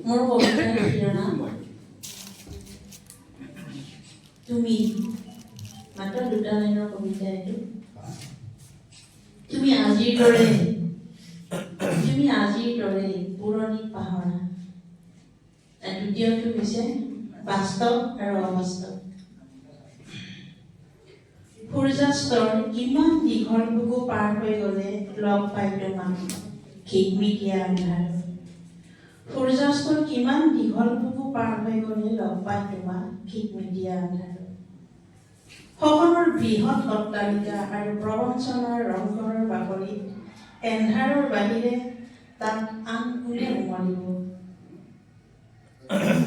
মোৰ কবিতাৰ শিৰোনাম তুমি মাত্ৰ দুটা লাইনৰ কবিতা এইটো তুমি আজিৰ দৰে তুমি আজিৰ দৰে পুৰণি পাহৰা দ্বিতীয়টো হৈছে বাস্তৱ আৰু অবাস্তৱ সূৰ্যাস্তৰ কিমান দীঘল বুকু পাৰ হৈ গ'লে লগ পাই তোমাক খিকমিকিয়া আন্ধাৰ সূৰ্যাস্তৰ কিমান দীঘল বুকু পাৰ হৈ গ'লে লগ পাই তোমাক খিকমিকিয়া আন্ধাৰ সকলোৰ বৃহৎ অট্টালিকা আৰু প্ৰবঞ্চনাৰ ৰংঘৰৰ বাকৰিত এন্ধাৰৰ বাহিৰে তাত আন কোনে উমলিব?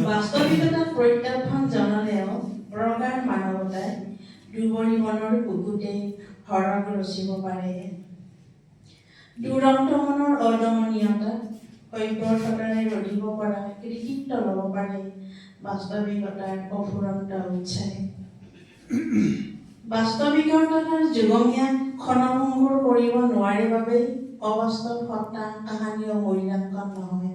বাস্তৱিকতাত প্ৰত্যাহ্বান জনালেও প্ৰগাঢ় মানৱতাই দুবৰি মনৰ বুকুতে হৰক ৰচিব পাৰে। দুৰন্ত মনৰ অদমনীয়তা সভ্যতাৰে ৰধিব পৰা কৃতিত্ব ল'ব পাৰে বাস্তৱিকতাৰ অফুৰন্ত উৎসাহে বাস্তৱিকতাৰ যুগমীয়াক ক্ষণভংগুৰ কৰিব নোৱাৰে বাবেই অবাস্তৱ সত্তা কাহানীও মূল্যাংকন নহয়।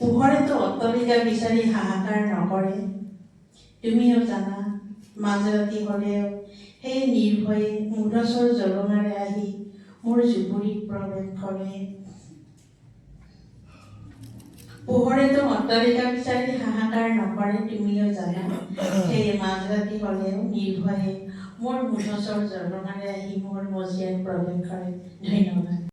পোহৰেতো অট্টালিকা বিচাৰি হাহাকাৰ নকৰে। তুমিও জানা মাজৰাতি হ'লেও সেই নিৰ্ভয়ে মূঢ়চৰ জলঙাৰে আহি মোৰ জুপুৰিত প্ৰৱেশ কৰে। পোহৰেতো অট্টালিকা বিচাৰি হাহাকাৰ নকৰে তুমিও জানা। সেই মাজৰাতি হ'লেও নিৰ্ভয়ে। মোৰ মূঢ়চৰ জলঙাৰে আহি মোৰ মজিয়াত প্ৰৱেশ কৰে। ধন্যবাদ।